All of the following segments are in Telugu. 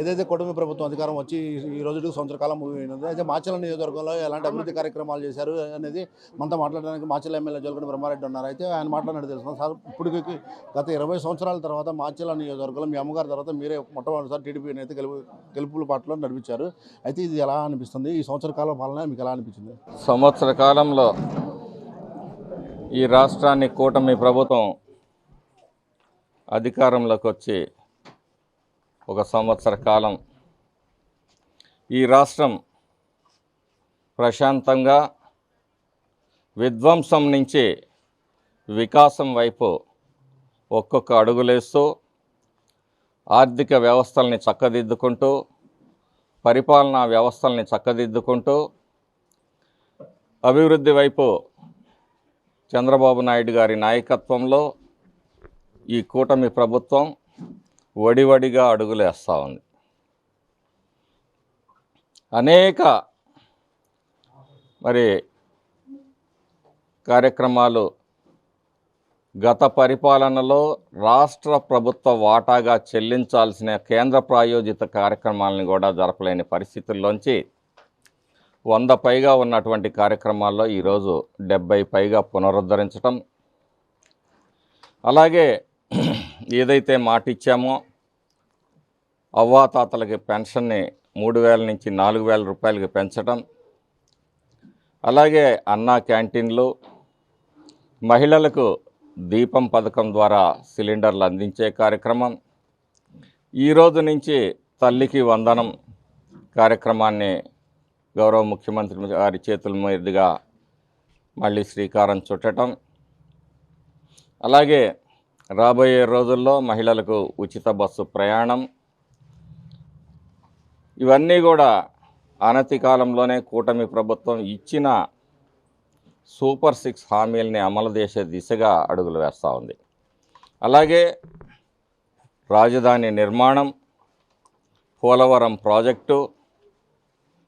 ఏదైతే కూటమి ప్రభుత్వం అధికారం వచ్చి ఈ రోజుకి సంవత్సర కాలం ముగిపోయినది అయితే మాచల నియోజకవర్గంలో ఎలాంటి అభివృద్ధి కార్యక్రమాలు చేశారు అనేది మనతో మాట్లాడడానికి మాచల ఎమ్మెల్యే జోలకండి బ్రహ్మారెడ్డి ఉన్నారు. అయితే ఆయన మాట్లాడినట్టు తెలుసు సార్ ఇప్పటికి గత ఇరవై సంవత్సరాల తర్వాత మాచల నియోజకవర్గంలో మీ అమ్మగారి తర్వాత మీరే మొట్టమొదటిసారి టీడీపీని అయితే గెలుపు గెలుపుల పాటలో నడిపించారు. అయితే ఇది ఎలా అనిపిస్తుంది? ఈ సంవత్సర కాలం పాలన మీకు ఎలా అనిపించింది? సంవత్సర కాలంలో ఈ రాష్ట్రాన్ని కూటమి ప్రభుత్వం అధికారంలోకి వచ్చి ఒక సంవత్సర కాలం. ఈ రాష్ట్రం ప్రశాంతంగా విధ్వంసం నుంచి వికాసం వైపు ఒక్కొక్క అడుగులేస్తూ ఆర్థిక వ్యవస్థల్ని చక్కదిద్దుకుంటూ పరిపాలనా వ్యవస్థల్ని చక్కదిద్దుకుంటూ అభివృద్ధి వైపు చంద్రబాబు నాయుడు గారి నాయకత్వంలో ఈ కూటమి ప్రభుత్వం వడివడిగా అడుగులేస్తూ ఉంది అనేక మరి కార్యక్రమాలు గత పరిపాలనలో రాష్ట్ర ప్రభుత్వ వాటాగా చెల్లించాల్సిన కేంద్ర ప్రాయోజిత కార్యక్రమాలను కూడా జరపలేని పరిస్థితుల్లోంచి వంద పైగా ఉన్నటువంటి కార్యక్రమాల్లో ఈరోజు డెబ్బై పైగా పునరుద్ధరించటం. అలాగే ఏదైతే మాట ఇచ్చామో అవ్వాతాతలకి పెన్షన్ని మూడు వేల నుంచి నాలుగు వేల రూపాయలకి పెంచడం అలాగే అన్నా క్యాంటీన్లు మహిళలకు దీపం పథకం ద్వారా సిలిండర్లు అందించే కార్యక్రమం ఈరోజు నుంచి తల్లికి వందనం కార్యక్రమాన్ని గౌరవ ముఖ్యమంత్రి గారి చేతుల మీదుగా మళ్ళీ శ్రీకారం చుట్టడం అలాగే రాబోయే రోజుల్లో మహిళలకు ఉచిత బస్సు ప్రయాణం ఇవన్నీ కూడా అనతి కాలంలోనే కూటమి ప్రభుత్వం ఇచ్చిన సూపర్ సిక్స్ హామీల్ని అమలు చేసే దిశగా అడుగులు వేస్తూ ఉంది. అలాగే రాజధాని నిర్మాణం పోలవరం ప్రాజెక్టు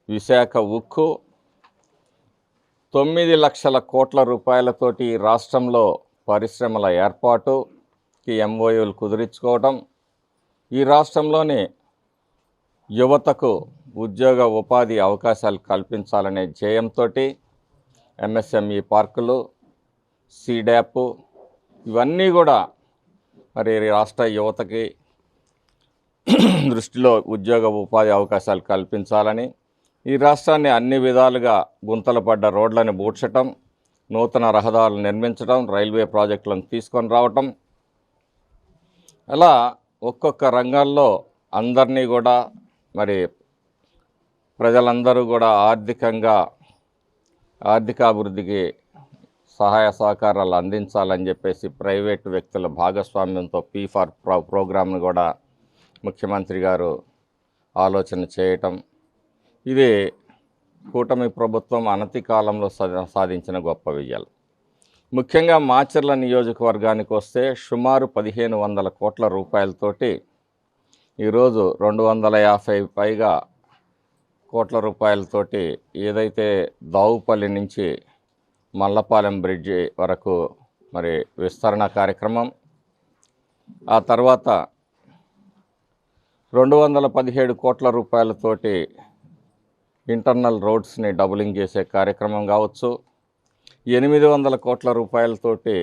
విశాఖ ఉక్కు తొమ్మిది లక్షల కోట్ల రూపాయలతోటి ఈ రాష్ట్రంలో పరిశ్రమల ఏర్పాటుకి ఎంఓయూలు కుదిరించుకోవటం ఈ రాష్ట్రంలోని యువతకు ఉద్యోగ ఉపాధి అవకాశాలు కల్పించాలనే ధ్యేయంతో ఎంఎస్ఎంఈ పార్కులు సీడ్యాప్ ఇవన్నీ కూడా మరి రాష్ట్ర యువతకి దృష్టిలో ఉద్యోగ ఉపాధి అవకాశాలు కల్పించాలని ఈ రాష్ట్రాన్ని అన్ని విధాలుగా గుంతలు పడ్డ రోడ్లను బూడ్చటం నూతన రహదారులు నిర్మించడం రైల్వే ప్రాజెక్టులను తీసుకొని రావటం. అలా ఒక్కొక్క రంగాల్లో అందరినీ కూడా మరి ప్రజలందరూ కూడా ఆర్థికంగా ఆర్థికాభివృద్ధికి సహాయ సహకారాలు అందించాలని చెప్పేసి ప్రైవేటు వ్యక్తుల భాగస్వామ్యంతో పీ ఫార్ ప్రో ప్రోగ్రామ్ను కూడా ముఖ్యమంత్రి గారు ఆలోచన చేయటం. ఇది కూటమి ప్రభుత్వం అనతి కాలంలో సాధించిన గొప్ప విజయాలు. ముఖ్యంగా మాచర్ల నియోజకవర్గానికి వస్తే సుమారు పదిహేను వందల కోట్ల రూపాయలతోటి ఈరోజు రెండు వందల యాభై పైగా కోట్ల రూపాయలతోటి ఏదైతే దావుపల్లి నుంచి మల్లపాలెం బ్రిడ్జి వరకు మరి విస్తరణ కార్యక్రమం ఆ తర్వాత రెండు వందల పదిహేడు కోట్ల రూపాయలతోటి ఇంటర్నల్ రోడ్స్ని డబులింగ్ చేసే కార్యక్రమం కావచ్చు. ఎనిమిది వందల కోట్ల రూపాయలతోటి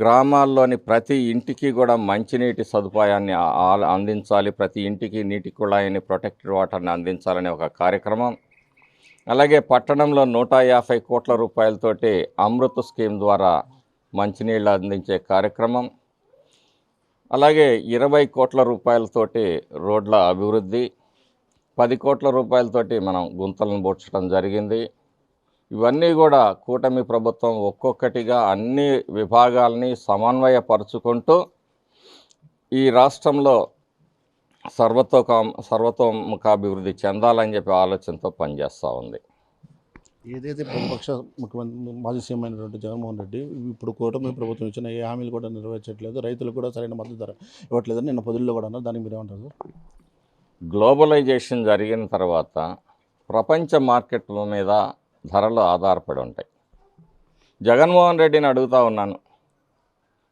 గ్రామాల్లోని ప్రతి ఇంటికి కూడా మంచినీటి సదుపాయాన్ని ఆ- అందించాలి. ప్రతి ఇంటికి నీటి కుళాయిని ప్రొటెక్టెడ్ వాటర్ని అందించాలనే ఒక కార్యక్రమం. అలాగే పట్టణంలో నూట యాభై కోట్ల రూపాయలతోటి అమృత్ స్కీమ్ ద్వారా మంచినీళ్ళు అందించే కార్యక్రమం. అలాగే ఇరవై కోట్ల రూపాయలతోటి రోడ్ల అభివృద్ధి. పది కోట్ల రూపాయలతోటి మనం గుంతలను పూడ్చడం జరిగింది. ఇవన్నీ కూడా కూటమి ప్రభుత్వం ఒక్కొక్కటిగా అన్ని విభాగాల్ని సమన్వయపరుచుకుంటూ ఈ రాష్ట్రంలో సర్వతోకా సర్వతోముఖాభివృద్ధి చెందాలని చెప్పి ఆలోచనతో పనిచేస్తూ ఉంది. ఏదైతే ప్రతిపక్ష ముఖ్యమంత్రి మాజీ సీఎం అయినటువంటి జగన్మోహన్ రెడ్డి ఇప్పుడు కూటమి ప్రభుత్వం ఇచ్చిన ఏ హామీలు కూడా నెరవేర్చట్లేదు. రైతులకు కూడా సరైన మద్దతు ధర ఇవ్వట్లేదని నిన్న పొదుల్లో కూడా అన్నారు. దానికి మీరు ఏమంటారు సార్? గ్లోబలైజేషన్ జరిగిన తర్వాత ప్రపంచ మార్కెట్ల మీద ధరలు ఆధారపడి ఉంటాయి. జగన్మోహన్ రెడ్డిని అడుగుతా ఉన్నాను.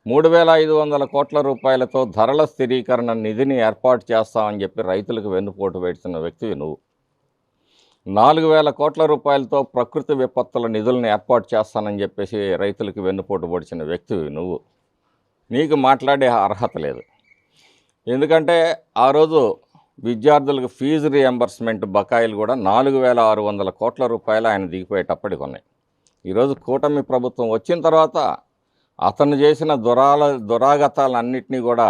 మూడు వేల ఐదు వందల కోట్ల రూపాయలతో ధరల స్థిరీకరణ నిధిని ఏర్పాటు చేస్తామని చెప్పి రైతులకు వెన్నుపోటు పెడుతున్న వ్యక్తివి నువ్వు. నాలుగు వేల కోట్ల రూపాయలతో ప్రకృతి విపత్తుల నిధులను ఏర్పాటు చేస్తానని చెప్పేసి రైతులకు వెన్నుపోటు పొడిచిన వ్యక్తివి నువ్వు. నీకు మాట్లాడే అర్హత లేదు. ఎందుకంటే ఆ రోజు విద్యార్థులకు ఫీజు రియంబర్స్మెంట్ బకాయిలు కూడా నాలుగు వేల ఆరు వందల కోట్ల రూపాయలు ఆయన దిగిపోయేటప్పటికి ఉన్నాయి. ఈరోజు కూటమి ప్రభుత్వం వచ్చిన తర్వాత అతను చేసిన దురాల దురాగతాలన్నింటినీ కూడా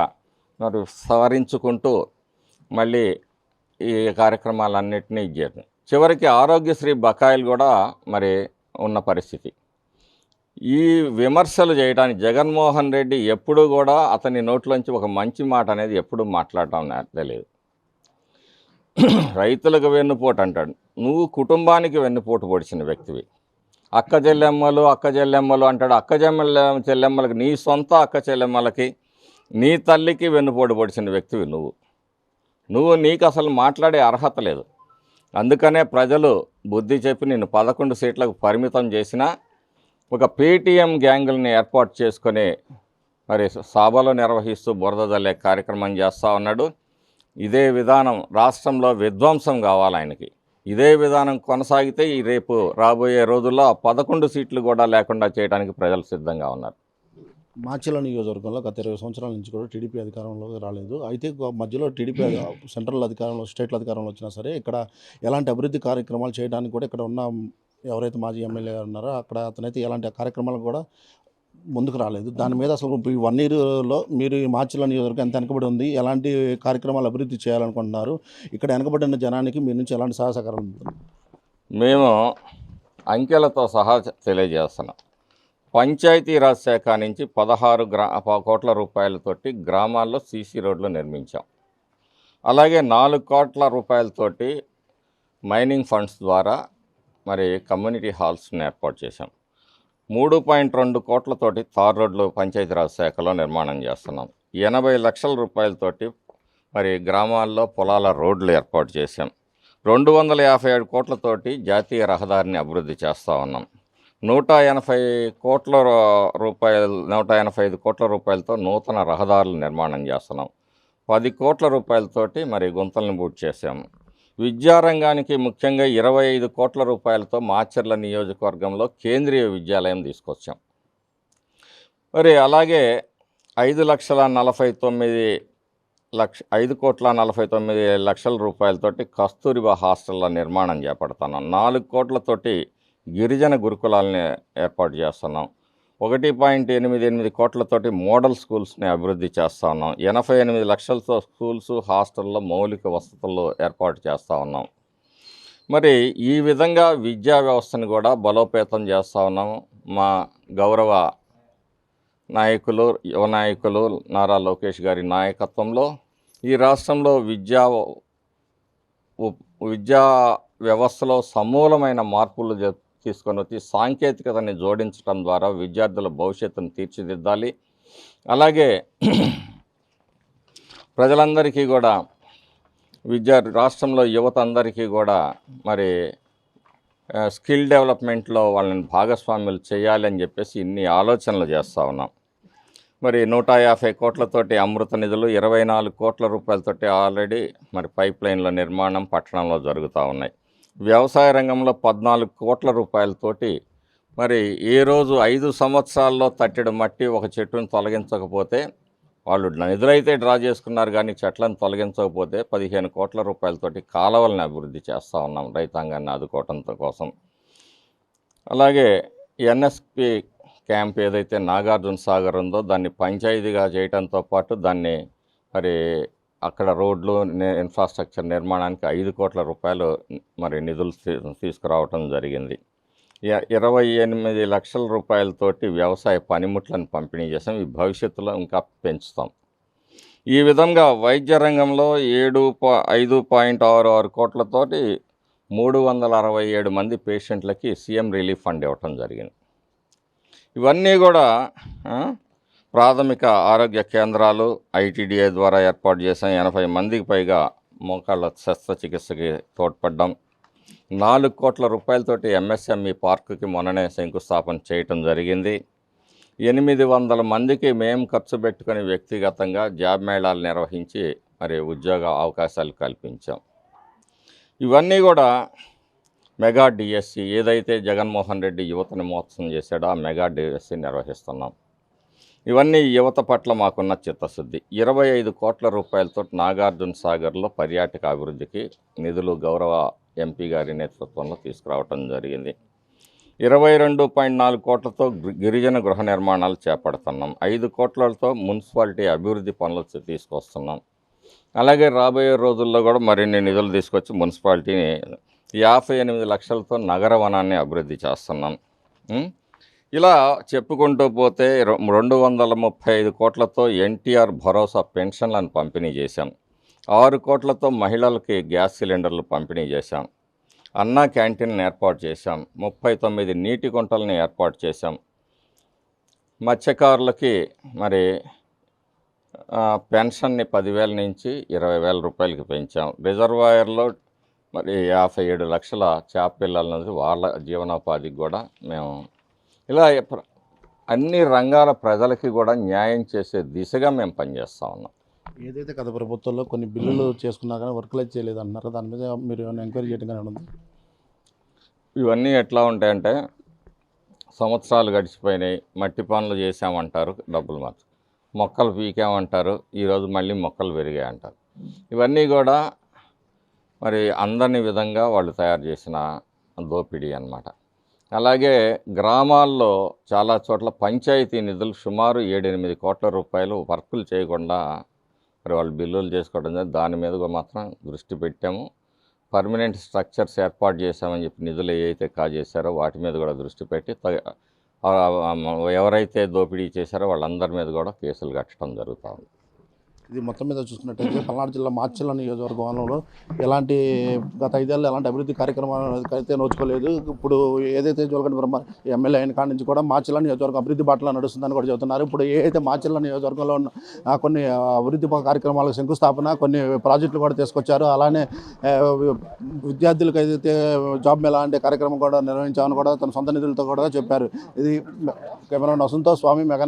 మరి సవరించుకుంటూ మళ్ళీ ఈ కార్యక్రమాలన్నింటినీ ఇచ్చారు చివరికి ఆరోగ్యశ్రీ బకాయిలు కూడా మరి ఉన్న పరిస్థితి. ఈ విమర్శలు చేయడానికి జగన్మోహన్ రెడ్డి ఎప్పుడూ కూడా అతని నోట్లోంచి ఒక మంచి మాట అనేది ఎప్పుడూ మాట్లాడటం తెలియదు. రైతులకు వెన్నుపోటు అంటాడు. నువ్వు కుటుంబానికి వెన్నుపోటు పొడిచిన వ్యక్తివి. అక్క చెల్లెమ్మలు అక్క చెల్లెమ్మలు అంటాడు. అక్క చెల్లెమ్మ చెల్లెమ్మలకి నీ సొంత అక్క చెల్లెమ్మలకి నీ తల్లికి వెన్నుపోటు పొడిచిన వ్యక్తివి నువ్వు. నువ్వు నీకు అసలు మాట్లాడే అర్హత లేదు. అందుకనే ప్రజలు బుద్ధి చెప్పి నిన్ను పదకొండు సీట్లకు పరిమితం చేసినా ఒక పేటీఎం గ్యాంగుల్ని ఏర్పాటు చేసుకొని మరి సభలు నిర్వహిస్తూ బురద జల్లే కార్యక్రమం చేస్తూ ఉన్నాడు. ఇదే విధానం రాష్ట్రంలో విధ్వంసం కావాలి ఆయనకి. ఇదే విధానం కొనసాగితే ఈ రేపు రాబోయే రోజుల్లో పదకొండు సీట్లు కూడా లేకుండా చేయడానికి ప్రజలు సిద్ధంగా ఉన్నారు. మాచిల నియోజకవర్గంలో గత ఇరవై సంవత్సరాల నుంచి కూడా టీడీపీ అధికారంలోకి రాలేదు. అయితే మధ్యలో టీడీపీ సెంట్రల్ అధికారంలో స్టేట్ల అధికారంలో వచ్చినా సరే ఇక్కడ ఎలాంటి అభివృద్ధి కార్యక్రమాలు చేయడానికి కూడా ఇక్కడ ఉన్న ఎవరైతే మాజీ ఎమ్మెల్యే ఉన్నారో అక్కడ అతనైతే ఎలాంటి కార్యక్రమాలు కూడా ముందుకు రాలేదు. దాని మీద అసలు ఈ వన్ ఇయర్లో మీరు ఈ మార్చిల నియోజకవర్గం ఎంత వెనకబడి ఉంది ఎలాంటి కార్యక్రమాలు అభివృద్ధి చేయాలనుకుంటున్నారు ఇక్కడ వెనకబడిన జనానికి మీ నుంచి ఎలాంటి ఉంటుంది మేము అంకెలతో సహా తెలియజేస్తున్నాం. పంచాయతీరాజ్ శాఖ నుంచి పదహారు గ్రా కోట్ల రూపాయలతోటి గ్రామాల్లో సీసీ రోడ్లు నిర్మించాం. అలాగే నాలుగు కోట్ల రూపాయలతోటి మైనింగ్ ఫండ్స్ ద్వారా మరి కమ్యూనిటీ హాల్స్ని ఏర్పాటు చేశాం. మూడు పాయింట్ రెండు కోట్లతోటి తార్ రోడ్లు పంచాయతీరాజ్ శాఖలో నిర్మాణం చేస్తున్నాం. ఎనభై లక్షల రూపాయలతోటి మరి గ్రామాల్లో పొలాల రోడ్లు ఏర్పాటు చేశాం. రెండు వందల యాభై ఏడు కోట్లతోటి జాతీయ రహదారిని అభివృద్ధి చేస్తూ ఉన్నాం. నూట ఎనభై కోట్ల రూపాయలు నూట ఎనభై ఐదు కోట్ల రూపాయలతో నూతన రహదారులు నిర్మాణం చేస్తున్నాం. పది కోట్ల రూపాయలతోటి మరి గుంతలను బూట్ చేసాము విద్యారంగానికి ముఖ్యంగా ఇరవై ఐదు కోట్ల రూపాయలతో మాచర్ల నియోజకవర్గంలో కేంద్రీయ విద్యాలయం తీసుకొచ్చాం. మరి అలాగే ఐదు లక్షల నలభై తొమ్మిది లక్ష ఐదు కోట్ల నలభై తొమ్మిది లక్షల రూపాయలతోటి కస్తూరిబా హాస్టళ్ళ నిర్మాణం చేపడుతున్నాం. నాలుగు కోట్లతోటి గిరిజన గురుకులాలని ఏర్పాటు చేస్తున్నాం. ఒకటి పాయింట్ ఎనిమిది ఎనిమిది కోట్లతోటి మోడల్ స్కూల్స్ని అభివృద్ధి చేస్తూ ఉన్నాం. ఎనభై ఎనిమిది లక్షలతో స్కూల్స్ హాస్టల్లో మౌలిక వసతులు ఏర్పాటు చేస్తూ ఉన్నాం. మరి ఈ విధంగా విద్యా వ్యవస్థను కూడా బలోపేతం చేస్తూ ఉన్నాము మా గౌరవ నాయకులు యువ నాయకులు నారా లోకేష్ గారి నాయకత్వంలో ఈ రాష్ట్రంలో విద్యా విద్యా వ్యవస్థలో సమూలమైన మార్పులు తీసుకొని వచ్చి సాంకేతికతని జోడించడం ద్వారా విద్యార్థుల భవిష్యత్తును తీర్చిదిద్దాలి. అలాగే ప్రజలందరికీ కూడా విద్యా రాష్ట్రంలో యువత అందరికీ కూడా మరి స్కిల్ డెవలప్మెంట్లో వాళ్ళని భాగస్వాములు చేయాలి అని చెప్పేసి ఇన్ని ఆలోచనలు చేస్తూ ఉన్నాం. మరి నూట యాభై కోట్లతోటి అమృత నిధులు ఇరవై నాలుగు కోట్ల రూపాయలతోటి ఆల్రెడీ మరి పైప్ లైన్ల నిర్మాణం పట్టణంలో జరుగుతూ ఉన్నాయి. వ్యవసాయ రంగంలో పద్నాలుగు కోట్ల రూపాయలతోటి మరి ఏ రోజు ఐదు సంవత్సరాల్లో తట్టెడు మట్టి ఒక చెట్టును తొలగించకపోతే వాళ్ళు నిధులైతే డ్రా చేసుకున్నారు కానీ చెట్లను తొలగించకపోతే పదిహేను కోట్ల రూపాయలతోటి కాలువలను అభివృద్ధి చేస్తూ ఉన్నాం రైతాంగాన్ని ఆదుకోవటంతో కోసం. అలాగే ఎన్ఎస్పి క్యాంప్ ఏదైతే నాగార్జున సాగర్ ఉందో దాన్ని పంచాయతీగా చేయడంతో పాటు దాన్ని మరి అక్కడ రోడ్లు ఇన్ఫ్రాస్ట్రక్చర్ నిర్మాణానికి ఐదు కోట్ల రూపాయలు మరి నిధులు తీసుకురావటం జరిగింది. ఇరవై ఎనిమిది లక్షల రూపాయలతోటి వ్యవసాయ పనిముట్లను పంపిణీ చేసాం ఈ భవిష్యత్తులో ఇంకా పెంచుతాం. ఈ విధంగా వైద్య రంగంలో ఏడు పా ఐదు పాయింట్ ఆరు ఆరు కోట్లతోటి మూడు వందల అరవై ఏడు మంది పేషెంట్లకి సీఎం రిలీఫ్ ఫండ్ ఇవ్వటం జరిగింది. ఇవన్నీ కూడా ప్రాథమిక ఆరోగ్య కేంద్రాలు ఐటీడీఏ ద్వారా ఏర్పాటు చేసిన ఎనభై మందికి పైగా మోకాళ్ళ శస్త్రచికిత్సకి తోడ్పడ్డం. నాలుగు కోట్ల రూపాయలతోటి ఎంఎస్ఎంఈ పార్కుకి మొన్ననే శంకుస్థాపన చేయటం జరిగింది. ఎనిమిది వందల మందికి మేము ఖర్చు పెట్టుకుని వ్యక్తిగతంగా జాబ్ మేళాలు నిర్వహించి మరి ఉద్యోగ అవకాశాలు కల్పించాం. ఇవన్నీ కూడా మెగా డిఎస్సి ఏదైతే జగన్మోహన్ రెడ్డి యువతని మోత్సం చేశాడో ఆ మెగా డిఎస్సి నిర్వహిస్తున్నాం. ఇవన్నీ యువత పట్ల మాకున్న చిత్తశుద్ధి. ఇరవై ఐదు కోట్ల రూపాయలతో నాగార్జున సాగర్లో పర్యాటక అభివృద్ధికి నిధులు గౌరవ ఎంపీ గారి నేతృత్వంలో తీసుకురావటం జరిగింది. ఇరవై రెండు పాయింట్ నాలుగు కోట్లతో గిరిజన గృహ నిర్మాణాలు చేపడుతున్నాం. ఐదు కోట్లతో మున్సిపాలిటీ అభివృద్ధి పనులు తీసుకొస్తున్నాం. అలాగే రాబోయే రోజుల్లో కూడా మరిన్ని నిధులు తీసుకొచ్చి మున్సిపాలిటీని యాభై ఎనిమిది లక్షలతో నగర వనాన్ని అభివృద్ధి చేస్తున్నాం. ఇలా చెప్పుకుంటూ పోతే రెండు వందల ముప్పై ఐదు కోట్లతో ఎన్టీఆర్ భరోసా పెన్షన్లను పంపిణీ చేశాం. ఆరు కోట్లతో మహిళలకి గ్యాస్ సిలిండర్లు పంపిణీ చేశాం. అన్నా క్యాంటీన్ ఏర్పాటు చేశాం. ముప్పై తొమ్మిది నీటి గుంటలను ఏర్పాటు చేశాం. మత్స్యకారులకి మరి పెన్షన్ని పదివేల నుంచి ఇరవై వేల రూపాయలకి పెంచాం. రిజర్వాయర్లో మరి యాభై ఏడు లక్షల చేప పిల్లలన్నది వాళ్ళ జీవనోపాధికి కూడా మేము ఇలా అన్ని రంగాల ప్రజలకి కూడా న్యాయం చేసే దిశగా మేము పనిచేస్తూ ఉన్నాం. ఏదైతే గత ప్రభుత్వంలో కొన్ని బిల్లులు చేసుకున్నా కానీ వర్క్లు చేయలేదు అంటున్నారు దాని మీద మీరు ఏమైనా ఎంక్వైరీ చేయడం కానీ ఉంది? ఇవన్నీ ఎట్లా ఉంటాయంటే సంవత్సరాలు గడిచిపోయినాయి మట్టి పనులు చేసామంటారు డబ్బులు మాత్రం. మొక్కలు పీకామంటారు ఈరోజు మళ్ళీ మొక్కలు పెరిగాయి అంటారు ఇవన్నీ కూడా మరి అందని విధంగా వాళ్ళు తయారు చేసిన దోపిడీ అన్నమాట. అలాగే గ్రామాల్లో చాలా చోట్ల పంచాయతీ నిధులు సుమారు ఏడెనిమిది కోట్ల రూపాయలు వర్కులు చేయకుండా మరి వాళ్ళు బిల్లులు చేసుకోవడం జరిగింది. దాని మీద కూడా మాత్రం దృష్టి పెట్టాము పర్మనెంట్ స్ట్రక్చర్స్ ఏర్పాటు చేశామని చెప్పి నిధులు ఏవైతే కాజేశారో వాటి మీద కూడా దృష్టి పెట్టి తగ- ఎవరైతే దోపిడీ చేశారో వాళ్ళందరి మీద కూడా కేసులు కట్టడం జరుగుతూ ఉంది ఇది మొత్తం మీద చూసుకున్నట్టయితే పల్నాడు జిల్లా మార్చిల నియోజకవర్గంలో ఎలాంటి గత ఐదేళ్ళు ఎలాంటి అభివృద్ధి కార్యక్రమాలు అయితే నోచుకోలేదు. ఇప్పుడు ఏదైతే జోలగడ్డ బ్రహ్మ ఎమ్మెల్యే అయిన కాడి నుంచి కూడా మార్చిల నియోజకవర్గం అభివృద్ధి బాటలో నడుస్తుందని కూడా చెబుతున్నారు. ఇప్పుడు ఏదైతే మార్చిల నియోజకవర్గంలో ఉన్న కొన్ని అభివృద్ధి కార్యక్రమాలకు శంకుస్థాపన కొన్ని ప్రాజెక్టులు కూడా తీసుకొచ్చారు. అలానే విద్యార్థులకు ఏదైతే జాబ్ మేళా అంటే కార్యక్రమం కూడా నిర్వహించామని కూడా తన సొంత నిధులతో కూడా చెప్పారు. ఇది కెమెరా నసంతో స్వామి మెగా